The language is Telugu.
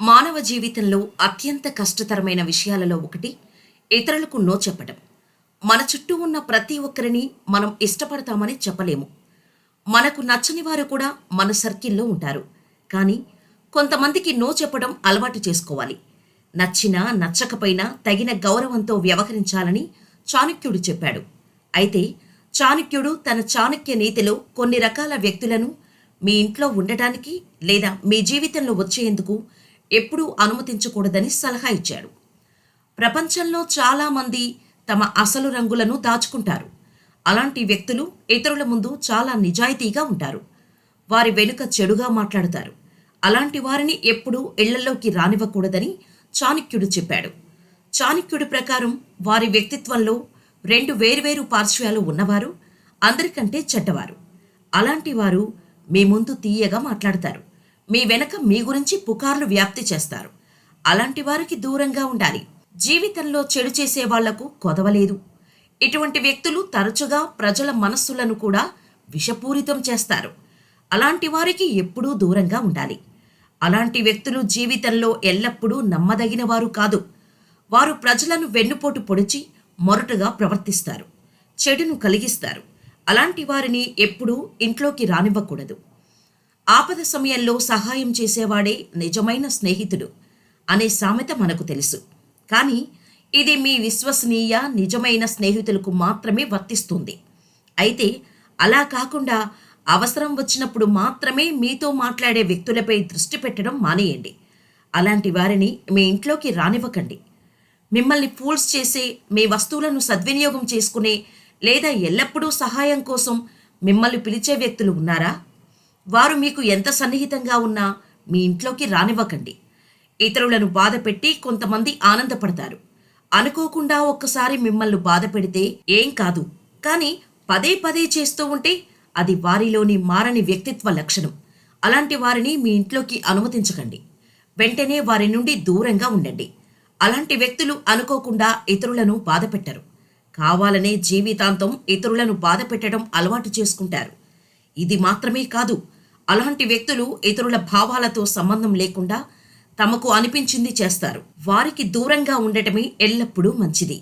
మానవ జీవితంలో అత్యంత కష్టతరమైన విషయాలలో ఒకటి ఇతరులకు నో చెప్పడం. మన చుట్టూ ఉన్న ప్రతి ఒక్కరిని మనం ఇష్టపడతామని చెప్పలేము. మనకు నచ్చని వారు కూడా మన సర్కిల్లో ఉంటారు. కానీ కొంతమందికి నో చెప్పడం అలవాటు చేసుకోవాలి. నచ్చినా నచ్చకపోయినా తగిన గౌరవంతో వ్యవహరించాలని చాణక్యుడు చెప్పాడు. అయితే చాణక్యుడు తన చాణక్య నీతిలో కొన్ని రకాల వ్యక్తులను మీ ఇంట్లో ఉండటానికి లేదా మీ జీవితంలో వచ్చేందుకు ఎప్పుడూ అనుమతించకూడదని సలహా ఇచ్చాడు. ప్రపంచంలో చాలామంది తమ అసలు రంగులను దాచుకుంటారు. అలాంటి వ్యక్తులు ఇతరుల ముందు చాలా నిజాయితీగా ఉంటారు. వారి వెనుక చెడుగా మాట్లాడతారు. అలాంటి వారిని ఎప్పుడూ ఇళ్ళలోకి రానివ్వకూడదని చాణక్యుడు చెప్పాడు. చాణక్యుడి ప్రకారం వారి వ్యక్తిత్వంలో రెండు వేరువేరు పార్శ్వాలు ఉన్నవారు అందరికంటే చెడ్డవారు. అలాంటి వారు మీ ముందు తీయగా మాట్లాడతారు. మీ వెనక మీ గురించి పుకార్లు వ్యాప్తి చేస్తారు. అలాంటి వారికి దూరంగా ఉండాలి. జీవితంలో చెడు చేసే వాళ్ళకు కొదవలేదు. ఇటువంటి వ్యక్తులు తరచుగా ప్రజల మనస్సులను కూడా విషపూరితం చేస్తారు. అలాంటి వారికి ఎప్పుడూ దూరంగా ఉండాలి. అలాంటి వ్యక్తులు జీవితంలో ఎల్లప్పుడూ నమ్మదగిన వారు కాదు. వారు ప్రజలను వెన్నుపోటు పొడిచి మొరటుగా ప్రవర్తిస్తారు. చెడును కలిగిస్తారు. అలాంటి వారిని ఎప్పుడూ ఇంట్లోకి రానివ్వకూడదు. ఆపద సమయంలో సహాయం చేసేవాడే నిజమైన స్నేహితుడు అనే సామెత మనకు తెలుసు. కానీ ఇది మీ విశ్వసనీయ నిజమైన స్నేహితులకు మాత్రమే వర్తిస్తుంది. అయితే అలా కాకుండా అవసరం వచ్చినప్పుడు మాత్రమే మీతో మాట్లాడే వ్యక్తులపై దృష్టి పెట్టడం మానేయండి. అలాంటి వారిని మీ ఇంట్లోకి రానివ్వకండి. మిమ్మల్ని ఫూల్స్ చేసే మీ వస్తువులను సద్వినియోగం చేసుకునే లేదా ఎల్లప్పుడూ సహాయం కోసం మిమ్మల్ని పిలిచే వ్యక్తులు ఉన్నారా? వారు మీకు ఎంత సన్నిహితంగా ఉన్నా మీ ఇంట్లోకి రానివ్వకండి. ఇతరులను బాధ పెట్టి కొంతమంది ఆనందపడతారు. అనుకోకుండా ఒక్కసారి మిమ్మల్ని బాధ పెడితే ఏం కాదు. కానీ పదే పదే చేస్తూ ఉంటే అది వారిలోని మారని వ్యక్తిత్వ లక్షణం. అలాంటి వారిని మీ ఇంట్లోకి అనుమతించకండి. వెంటనే వారి నుండి దూరంగా ఉండండి. అలాంటి వ్యక్తులు అనుకోకుండా ఇతరులను బాధ పెట్టరు. కావాలనే జీవితాంతం ఇతరులను బాధ పెట్టడం అలవాటు చేసుకుంటారు. ఇది మాత్రమే కాదు అలాంటి వ్యక్తులు ఇతరుల భావాలతో సంబంధం లేకుండా తమకు అనిపించింది చేస్తారు. వారికి దూరంగా ఉండటమే ఎల్లప్పుడూ మంచిది.